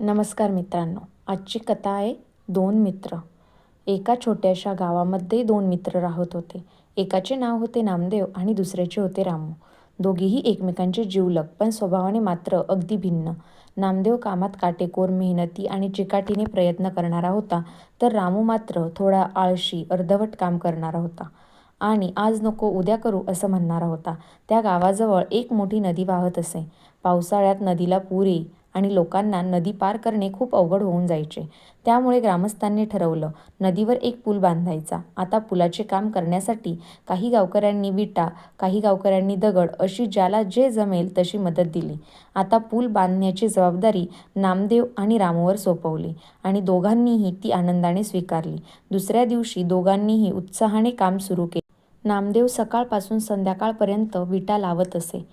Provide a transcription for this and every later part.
नमस्कार मित्रांनो आजची कथा आहे दोन मित्र. एका छोट्याशा गावामध्ये दोन मित्र राहत होते. एकाचे नाव होते नामदेव आणि दुसऱ्याचे होते रामू. दोघेही एकमेकांचे जीवलग पण स्वभावाने मात्र अगदी भिन्न. नामदेव कामात काटेकोर मेहनती आणि चिकाटीने प्रयत्न करणारा होता तर रामू मात्र थोडा आळशी अर्धवट काम करणारा होता. आणि आज नको उद्या करू असं म्हणणारा होता. त्या गावाजवळ एक मोठी नदी वाहत असे. पावसाळ्यात नदीला पूर येई आणि लोकांना नदी पार करणे खूप अवघड होऊन जायचे. त्यामुळे ग्रामस्थांनी ठरवलं नदीवर एक पूल बांधायचा. आता पुलाचे काम करण्यासाठी काही गावकऱ्यांनी विटा काही गावकऱ्यांनी दगड अशी ज्याला जे जमेल तशी मदत दिली. आता पूल बांधण्याची जबाबदारी नामदेव आणि रामूवर सोपवली आणि दोघांनीही ती आनंदाने स्वीकारली. दुसऱ्या दिवशी दोघांनीही उत्साहाने काम सुरू केले. नामदेव सकाळपासून संध्याकाळपर्यंत विटा लावत असे.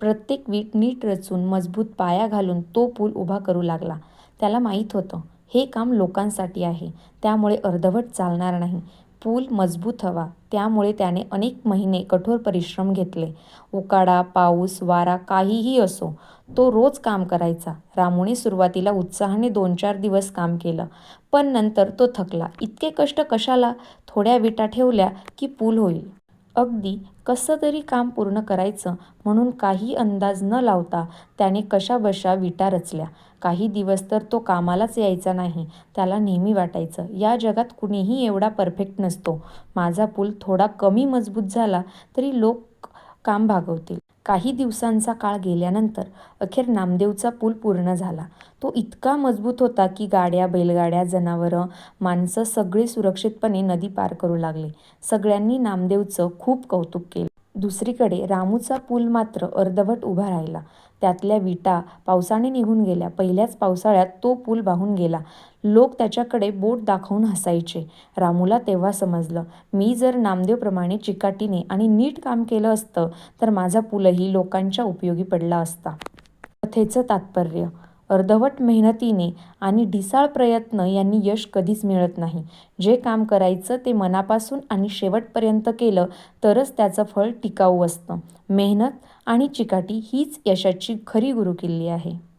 प्रत्येक वीट नीट रचून मजबूत पाया घालून तो पूल उभा करू लागला. त्याला माहीत होतं हे काम लोकांसाठी आहे. त्यामुळे अर्धवट चालणार नाही. पूल मजबूत हवा. त्यामुळे त्याने अनेक महिने कठोर परिश्रम घेतले. उकाडा पाऊस वारा काहीही असो तो रोज काम करायचा. रामूने सुरुवातीला उत्साहाने दोन चार दिवस काम केलं पण नंतर तो थकला. इतके कष्ट कशाला? थोड्या विटा ठेवल्या की पूल होईल. अगदी कसं तरी काम पूर्ण करायचं म्हणून काही अंदाज न लावता त्याने कशाबशा विटा रचल्या. काही दिवस तर तो कामालाच यायचा नाही त्याला नेहमी वाटायचं या जगात कुणीही एवढा परफेक्ट नसतो. माझा पूल थोडा कमी मजबूत झाला तरी लोक काम भागवतील. काही दिवसांचा काळ गेल्यानंतर अखेर नामदेवचा पूल पूर्ण झाला. तो इतका मजबूत होता की गाड्या बैलगाड्या जनावरं माणसं सगळे सुरक्षितपणे नदी पार करू लागले. सगळ्यांनी नामदेवचं खूप कौतुक केलं. दुसरीकडे रामूचा पूल मात्र अर्धवट उभा राहिला. त्यातल्या विटा पावसाने निघून गेल्या. पहिल्याच पावसाळ्यात तो पूल वाहून गेला. लोक त्याच्याकडे बोट दाखवून हसायचे. रामूला तेव्हा समजलं मी जर नामदेवप्रमाणे चिकाटीने आणि नीट काम केलं असतं तर माझा पूलही लोकांच्या उपयोगी पडला असता. कथेचं तात्पर्य. अर्धवट मेहनतीने आणि ढिसाळ प्रयत्न यांनी यश कधीच मिळत नाही. जे काम करायचं ते मनापासून आणि शेवटपर्यंत केलं तरच त्याचं फळ टिकाऊ असतं. मेहनत आणि चिकाटी हीच यशाची खरी गुरुकिल्ली आहे.